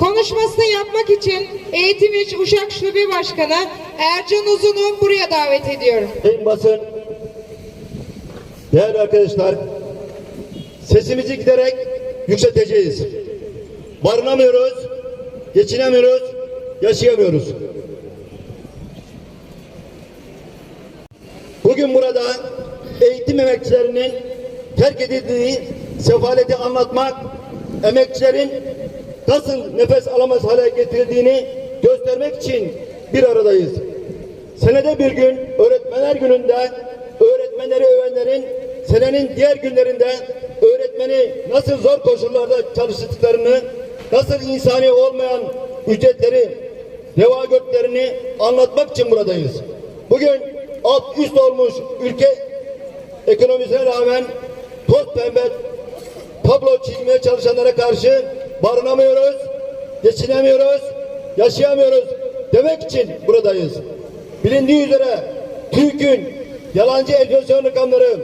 Konuşmasını yapmak için Eğitim İş Uşak Şube Başkanı Ercan Uzun'u buraya davet ediyorum. Sayın basın, değerli arkadaşlar, sesimizi giderek yükselteceğiz. Barınamıyoruz, geçinemiyoruz, yaşayamıyoruz. Bugün burada eğitim emekçilerinin terk edildiği sefaleti anlatmak, emekçilerin nasıl nefes alamaz hale getirildiğini göstermek için bir aradayız. Senede bir gün öğretmenler gününde öğretmenleri övenlerin senenin diğer günlerinde öğretmeni nasıl zor koşullarda çalıştıklarını, nasıl insani olmayan ücretleri, reva göklerini anlatmak için buradayız. Bugün alt üst olmuş ülke ekonomisine rağmen toz pembe tablo çizmeye çalışanlara karşı barınamıyoruz, geçinemiyoruz, yaşayamıyoruz demek için buradayız. Bilindiği üzere TÜİK'ün yalancı enflasyon rakamları,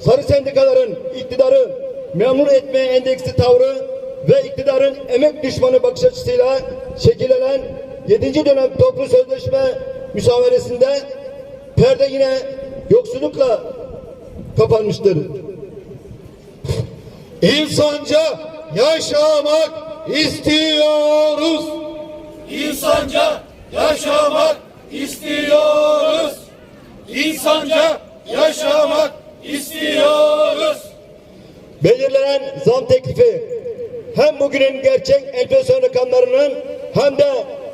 sarı sendikaların iktidarı memnun etmeye endeksli tavrı ve iktidarın emek düşmanı bakış açısıyla şekillenen 7. dönem toplu sözleşme müsameresinde perde yine yoksullukla kapanmıştır. İnsanca yaşamak istiyoruz. İnsanca yaşamak istiyoruz. İnsanca yaşamak istiyoruz. belirlenen zam teklifi hem bugünün gerçek enflasyon rakamlarının hem de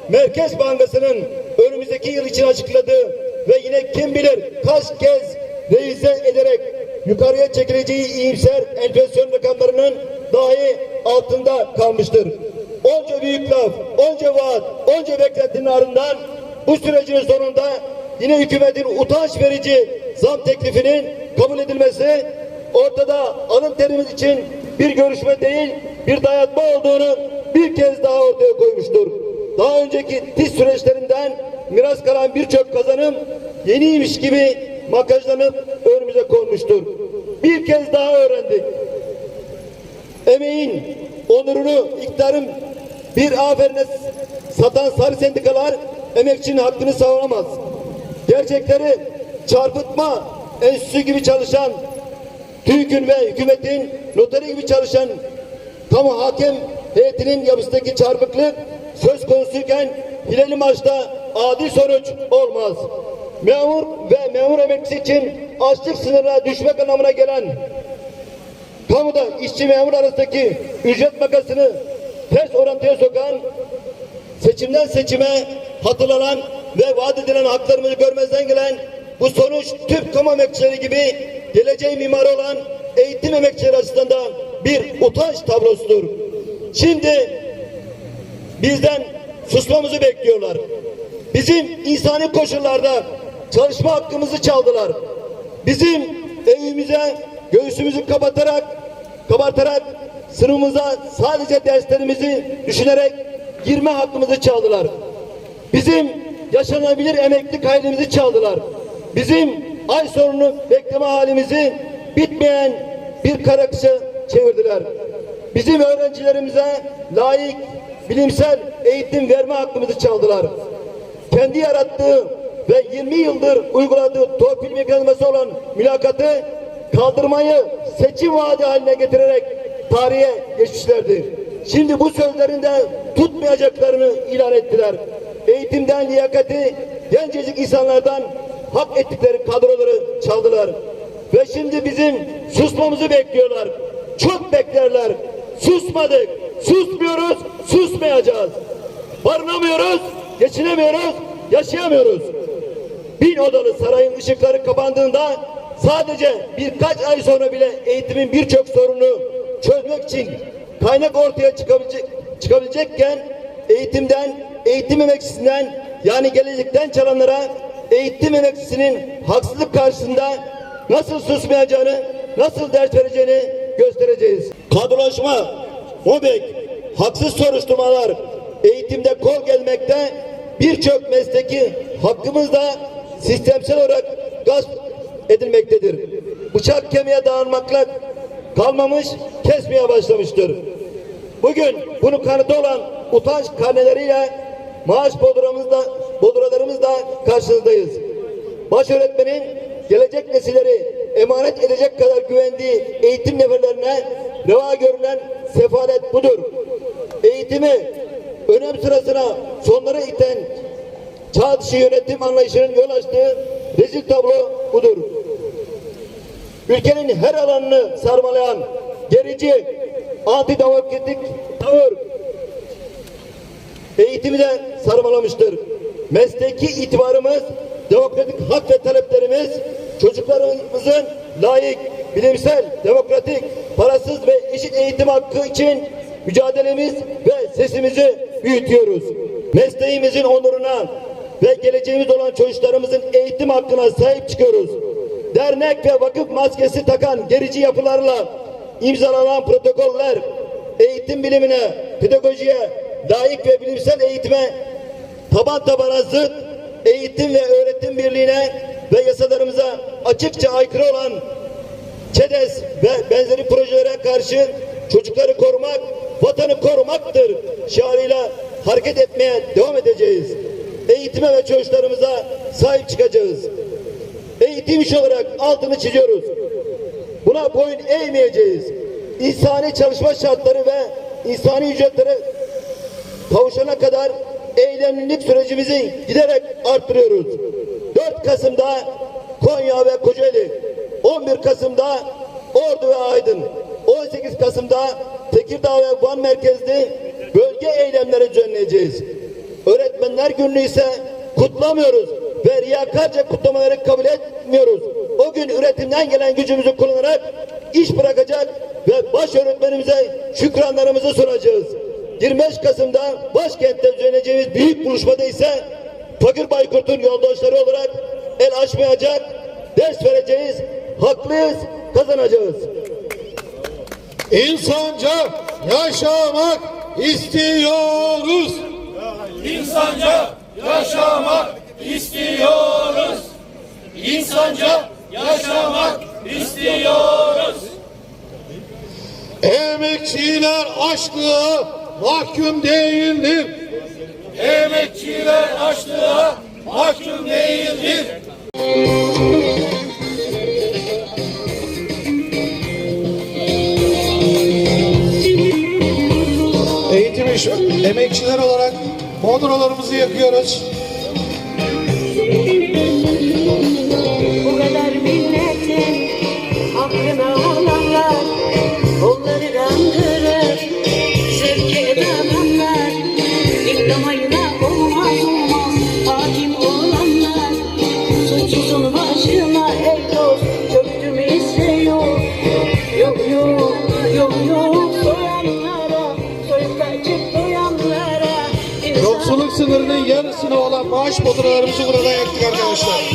Merkez Bankası'nın önümüzdeki yıl için açıkladığı ve yine kim bilir kaç kez revize ederek yukarıya çekileceği iyimser enflasyon rakamlarının dahi altında kalmıştır. Onca büyük laf, onca vaat, onca beklentinin ardından bu sürecin sonunda yine hükümetin utanç verici zam teklifinin kabul edilmesi ortada alın terimiz için bir görüşme değil bir dayatma olduğunu bir kez daha ortaya koymuştur. Daha önceki diz süreçlerinden miras kalan birçok kazanım yeniymiş gibi makajlanıp önümüze konmuştur. Bir kez daha. Emeğin, onurunu, iktidarın bir aferine satan sarı sendikalar emekçinin hakkını savunamaz. Gerçekleri çarpıtma enstitüsü gibi çalışan TÜİK'ün ve hükümetin noteri gibi çalışan kamu hakem heyetinin yapısındaki çarpıklık söz konusuyken hileli maçta adil sonuç olmaz. Memur ve memur emekçisi için açlık sınırına düşmek anlamına gelen kamuda işçi memur arasındaki ücret makasını ters orantıya sokan seçimden seçime hatırlanan ve vaat edilen haklarımızı görmezden gelen bu sonuç tüm kamu emekçileri gibi geleceğin mimarı olan eğitim emekçileri açısından da bir utanç tablosudur. Şimdi bizden susmamızı bekliyorlar. Bizim insani koşullarda çalışma hakkımızı çaldılar. Bizim evimize göğsümüzü kapatarak kabartarak sınıfımıza sadece derslerimizi düşünerek girme hakkımızı çaldılar. Bizim yaşanabilir emekli kaydımızı çaldılar. Bizim ay sonunu bekleme halimizi bitmeyen bir kara kışa çevirdiler. Bizim öğrencilerimize layık bilimsel eğitim verme hakkımızı çaldılar. Kendi yarattığı ve 20 yıldır uyguladığı torpil mekanizması olan mülakatı kaldırmayı seçim vaadi haline getirerek tarihe geçmişlerdi. Şimdi bu sözlerinde tutmayacaklarını ilan ettiler. Eğitimden liyakati gencecik insanlardan hak ettikleri kadroları çaldılar. Ve şimdi bizim susmamızı bekliyorlar. Çok beklerler. Susmadık. Susmuyoruz. Susmayacağız. Barınamıyoruz. Geçinemiyoruz. Yaşayamıyoruz. Bin odalı sarayın ışıkları kapandığında sadece birkaç ay sonra bile eğitimin birçok sorunu çözmek için kaynak ortaya çıkabilecek, çıkabilecekken eğitimden, eğitim emekçisinden yani gelecekten çalanlara eğitim emekçisinin haksızlık karşısında nasıl susmayacağını, nasıl ders vereceğini göstereceğiz. Kadrolaşma, MOBEK, haksız soruşturmalar, eğitimde kol gelmekte birçok mesleki hakkımız da sistemsel olarak gasp edilmektedir. Bıçak kemiğe dağılmakla kalmamış, kesmeye başlamıştır. Bugün bunu kanıtı olan utanç karneleriyle maaş bodramızda, bodralarımızla karşınızdayız. Baş öğretmenin gelecek nesilleri emanet edecek kadar güvendiği eğitim neferlerine reva görülen sefalet budur. Eğitimi önem sırasına sonlara iten çağ dışı yönetim anlayışının yol açtığı rezil tablo budur. Ülkenin her alanını sarmalayan gerici, antidemokratik tavır eğitimi de sarmalamıştır. Mesleki itibarımız, demokratik hak ve taleplerimiz çocuklarımızın layık, bilimsel, demokratik, parasız ve eşit eğitim hakkı için mücadelemiz ve sesimizi büyütüyoruz. Mesleğimizin onuruna ve geleceğimiz olan çocuklarımızın eğitim hakkına sahip çıkıyoruz. Dernek ve vakıf maskesi takan gerici yapılarla imzalanan protokoller eğitim bilimine, pedagojiye, layık ve bilimsel eğitime taban tabana zıt eğitim ve öğretim birliğine ve yasalarımıza açıkça aykırı olan ÇEDES ve benzeri projelere karşı çocukları korumak, vatanı korumaktır şiarıyla hareket etmeye devam edeceğiz. Eğitime ve çocuklarımıza sahip çıkacağız. Eğitim iş olarak altını çiziyoruz. Buna boyun eğmeyeceğiz. İnsani çalışma şartları ve insani ücretlere kavuşana kadar eylemlilik sürecimizi giderek arttırıyoruz. 4 Kasım'da Konya ve Kocaeli, 11 Kasım'da Ordu ve Aydın, 18 Kasım'da Tekirdağ ve Van merkezli bölge eylemleri düzenleyeceğiz. Öğretmenler Günü ise kutlamıyoruz ve riyakarca kutlamaları kabul etmiyoruz. O gün üretimden gelen gücümüzü kullanarak iş bırakacak ve baş öğretmenimize şükranlarımızı sunacağız. 25 Kasım'da başkentte düzenleyeceğimiz büyük buluşmada ise Fakir Baykurt'un yoldaşları olarak el açmayacak, ders vereceğiz, haklıyız, kazanacağız. İnsanca yaşamak istiyoruz. İnsanca yaşamak istiyoruz. İnsanca yaşamak istiyoruz. Emekçiler açlığa mahkum değildir. Emekçiler açlığa mahkum değildir. Eğitim iş emekçiler olarak bodrolarımızı yakıyoruz. Bu Yoksulluk sınırının yarısına olan maaş bodralarımızı burada yaktık arkadaşlar.